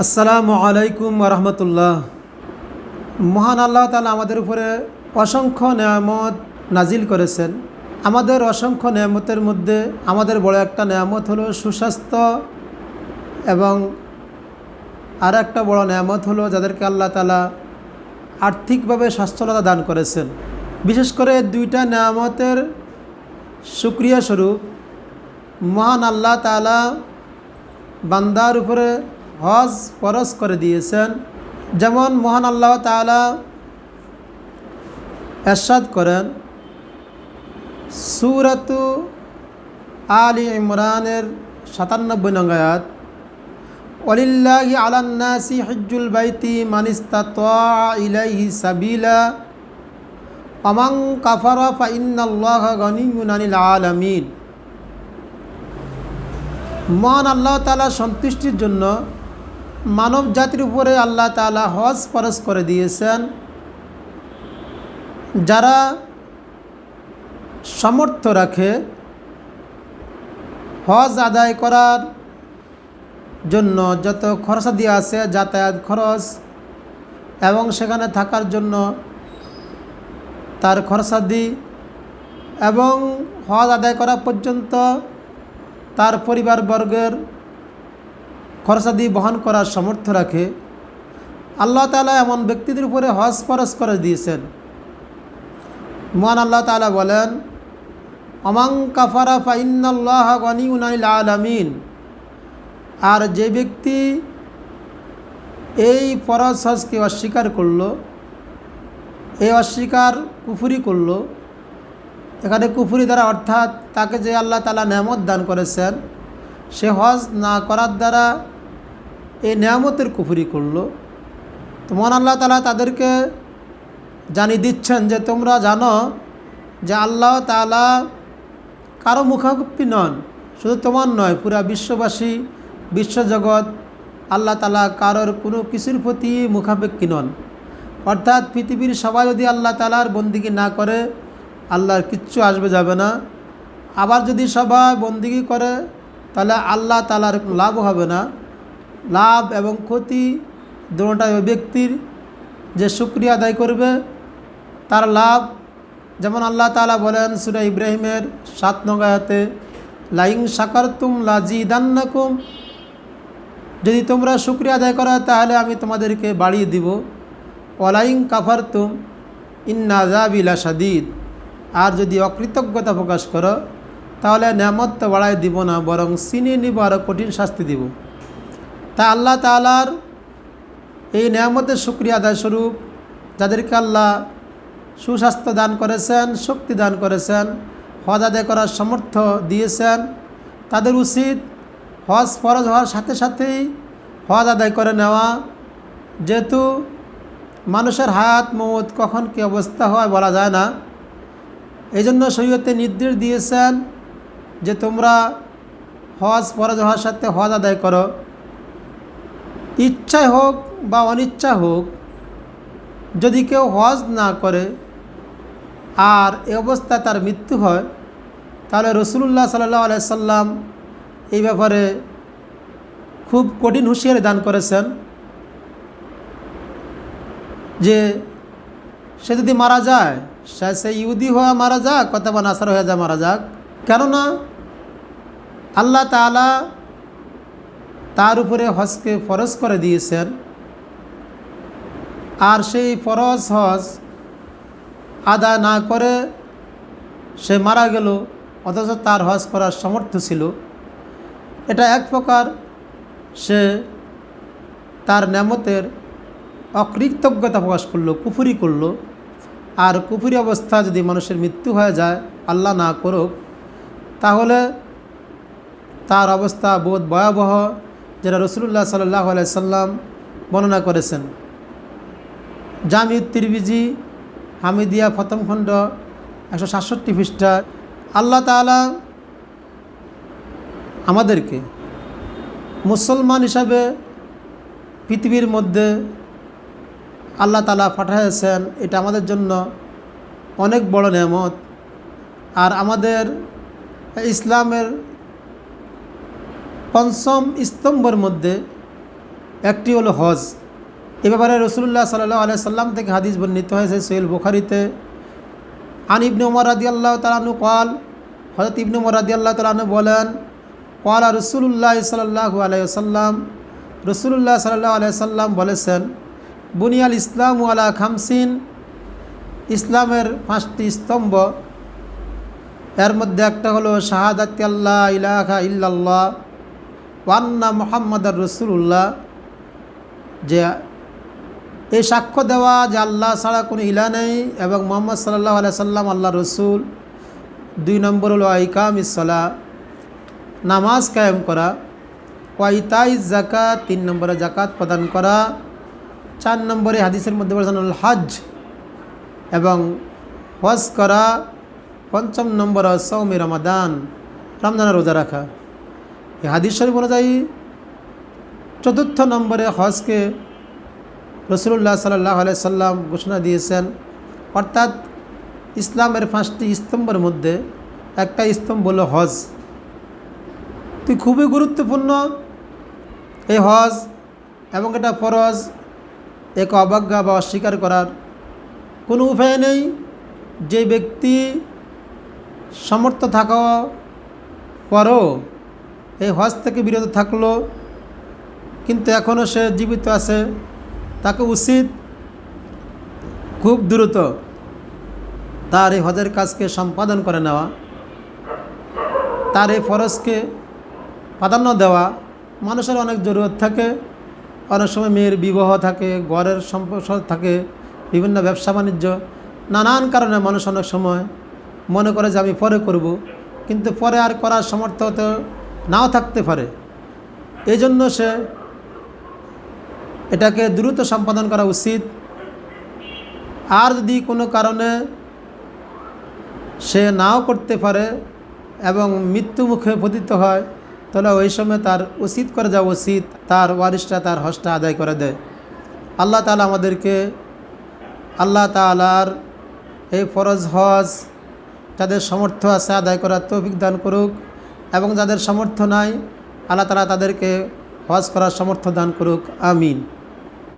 আসসালামু আলাইকুম রহমতুল্লাহ। মহান আল্লাহ তালা আমাদের উপরে অসংখ্য নিয়ামত নাজিল করেছেন। আমাদের অসংখ্য নিয়ামতের মধ্যে আমাদের বড় একটা নিয়ামত হলো সুস্বাস্থ্য এবং আর একটা বড় নিয়ামত হলো যাদেরকে আল্লাহ তালা আর্থিকভাবে সচ্ছলতা দান করেছেন। বিশেষ করে দুইটা নিয়ামতের সুক্রিয়া স্বরূপ মহান আল্লাহ তালা বান্দার উপরে হজ ফরজ করে দিয়েছেন। যেমন মহান আল্লাহ তালা এরশাদ করেন, সুরাতু আলী ইমরানের সাতানব্বই নঙ্গায়াত অলিল্লাহি আলান্নাসি হজ্জুল বাইতি মানিস্তা ইলাইহি সাবিলা অমাং কাফারা ফাইন্নাল্লাহ গনিমুন আনিল আলামিন। মহান আল্লাহ তালা সন্তুষ্টির জন্য মানব জাতির উপরে আল্লাহ তালা হজ ফরজ করে দিয়েছেন। যারা সামর্থ্য রাখে, হজ আদায় করার জন্য যত খরচা দিয়ে আছে, যাতায়াত খরচ, এবং সেখানে থাকার জন্য তার খরচাদি এবং হজ আদায় করা পর্যন্ত তার পরিবারবর্গের খরচাদি বহন করার সামর্থ্য রাখে, আল্লাহ তালা এমন ব্যক্তিদের উপরে হজ ফরজ করে দিয়েছেন। মহান আল্লাহ তালা বলেন অমাং কাফারা ফাইন্নাল্লাহ গনিউনাইল আলামিন। আর যে ব্যক্তি এই ফরজ হজকে অস্বীকার করল, এই অস্বীকার কুফুরি করল, এখানে কুফুরি দ্বারা অর্থাৎ তাকে যে আল্লাহ তালা নেয়ামত দান করেছেন, সে হজ না করার দ্বারা এই নেয়ামতের কুফুরি করল। তো আল্লাহ তালা তাদেরকে জানিয়ে দিচ্ছেন যে, তোমরা জানো যে আল্লাহ তালা কারও মুখাপি নন, শুধু তোমার নয়, পুরা বিশ্ববাসী, বিশ্বজগৎ, আল্লাহ তালা কারোর কোনো কিছুর প্রতি মুখাপেক্ষী নন। অর্থাৎ পৃথিবীর সবাই যদি আল্লাহ তালার বন্দিগি না করে, আল্লাহর কিচ্ছু আসবে যাবে না। আবার যদি সবাই বন্দিগি করে, তাহলে আল্লাহ তালার লাভ হবে না। লাভ এবং ক্ষতি দুটাই ওই ব্যক্তির যে শুক্রিয়া আদায় করবে, তার লাভ। যেমন আল্লাহ তালা বলেন সুরা ইব্রাহিমের সাত নগায়াতে লাইং সাকারতুম লাজিদান্নাকুম। যদি তোমরা শুক্রিয়া আদায় করো তাহলে আমি তোমাদেরকে বাড়িয়ে দিব। ওলাইং কাফারতুম ইন্নাজাবিলা সাদিদ আর যদি অকৃতজ্ঞতা প্রকাশ করো, তাহলে নেমত তো বাড়াই দিব না, বরং চিনিয়ে নিব আরও কঠিন শাস্তি দিব। তা আল্লাহ তালার এই নেয়ামতের শুক্রিয়া আদায় স্বরূপ, যাদেরকে আল্লাহ সুস্বাস্থ্য দান করেছেন, শক্তি দান করেছেন, হজ আদায় করার সামর্থ্য দিয়েছেন, তাদের উচিত হজ ফরজ হওয়ার সাথে সাথেই হজ আদায় করে নেওয়া। যেহেতু মানুষের হাত মত কখন কী অবস্থা হয় বলা যায় না। এই জন্য শরীয়তে নির্দেশ দিয়েছেন যে তোমরা হজ ফরজ হওয়ার সাথে হজ আদায় করো। ইচ্ছায় হোক বা অনিচ্ছা হোক, যদি কেউ হজ না করে আর এ অবস্থায় তার মৃত্যু হয়, তাহলে রসুল্লাহ সাল্লাহ আলাইসাল্লাম এই ব্যাপারে খুব কঠিন হুঁশিয়ারি দান করেছেন যে সে যদি মারা যায়, সে সে ইহুদি হয়ে মারা যাক অথবা নাসার হয়ে যা মারা যাক। কেননা আল্লাহ তালা তার উপরে হজকে ফরজ করে দিয়েছেন। আর সেই ফরজ হজ আদায় না করে সে মারা গেল, অথচ তার হজ করার সামর্থ্য ছিল। এটা এক প্রকার সে তার নেমতের অকৃতজ্ঞতা প্রকাশ করল, কুফুরি করল। আর কুফুরি অবস্থা যদি মানুষের মৃত্যু হয়ে যায়, আল্লাহ না করুক, তাহলে তার অবস্থা বোধ ভয়াবহ। যেটা রসুল্লাহ সাল্লাহ সাল্লাম বর্ণনা করেছেন। জামি তিরবিজি হামিদিয়া প্রথম খণ্ড একশো সাতষট্টি পৃষ্ঠা, আল্লাহ তালা আমাদেরকে মুসলমান হিসাবে পৃথিবীর মধ্যে আল্লাহ তালা পাঠাইছেন এটা আমাদের জন্য অনেক বড় নেমত আর আমাদের ইসলামের পঞ্চম স্তম্ভর মধ্যে একটি হলো হজ। এ ব্যাপারে রসুল্লাহ সাল্লাহ আলাই সাল্লাম থেকে হাদিস বর্ণিত হয়েছে সোহেল বুখারিতে। আন ইবনে উমর রাদি আল্লাহ তালানু কল হজরত ইবনে উমর রাদি আল্লাহ তালানু বলেন কলা রসুল্লাহ সাল্লাহু আলাইসাল্লাম রসুল্লাহ সাল্লাহ আলাইসাল্লাম বলেছেন, বুনিয়াল ইসলাম আলা খামসিন ইসলামের পাঁচটি স্তম্ভ, এর মধ্যে একটা হলো শাহাদাত আল্লাহ ইলাহা ইল্লাল্লাহ ওয়ান্না মোহাম্মদ রসুল্লাহ যে এই সাক্ষ্য দেওয়া যে আল্লাহ ছাড়া কোনো ইলা নেই এবং মোহাম্মদ সাল্লাহ আলাই সাল্লাম আল্লাহ রসুল, দুই নম্বর হল আইকাম ইসলা নামাজ কায়েম করা ওয়াইতাই জাকাত তিন নম্বরে জাকাত প্রদান করা, চার নম্বরে হাদিসের মধ্যে বলেছেন আল হজ এবং হজ করা, পঞ্চম নম্বর সৌমি রমাদান, রমজানের রোজা রাখা। হাদিস শরীফ অনুযায়ী চতুর্থ নম্বরে হজকে রসুল্লাহ সাল্লাহ আলাই সাল্লাম ঘোষণা দিয়েছেন। অর্থাৎ ইসলামের পাঁচটি স্তম্ভের মধ্যে একটা স্তম্ভ হলো হজ। তুই খুবই গুরুত্বপূর্ণ। এই হজ এবং এটা ফরজ, এক অবজ্ঞা বা অস্বীকার করার কোনো উপায় নেই। যে ব্যক্তি সমর্থ থাকা পরও এই হজ থেকে বিরত থাকল, কিন্তু এখনও সে জীবিত আছে। তাকে উচিত খুব দ্রুত তার এই হজের কাজকে সম্পাদন করে নেওয়া, তার এই ফরজকে প্রাধান্য দেওয়া। মানুষের অনেক জরুরত থাকে, অনেক সময় মেয়ের বিবাহ থাকে, ঘরের সম্পর্ক থাকে, বিভিন্ন ব্যবসা বাণিজ্য, নানান কারণে মানুষ অনেক সময় মনে করে যে আমি পরে করব, কিন্তু পরে আর করার সমর্থ তো নাও থাকতে পারে। এই জন্য সে এটাকে দ্রুত সম্পাদন করা উচিত। আর যদি কোনো কারণে সে নাও করতে পারে এবং মৃত্যু মুখে পতিত হয়, তাহলে ওই সময় তার উচিত করে যাওয়া উচিত, তার ওয়ারিশটা তার হজটা আদায় করে দেয়। আল্লাহ তালা আমাদেরকে, আল্লাহ তালার এই ফরজ হজ তাদের সমর্থ আছে, আদায় করার তৌফিক দান করুক। এবং যাদের সমর্থ নাই আল্লাহ তালা তাদেরকে হজ করার সমর্থ দান করুক আমিন।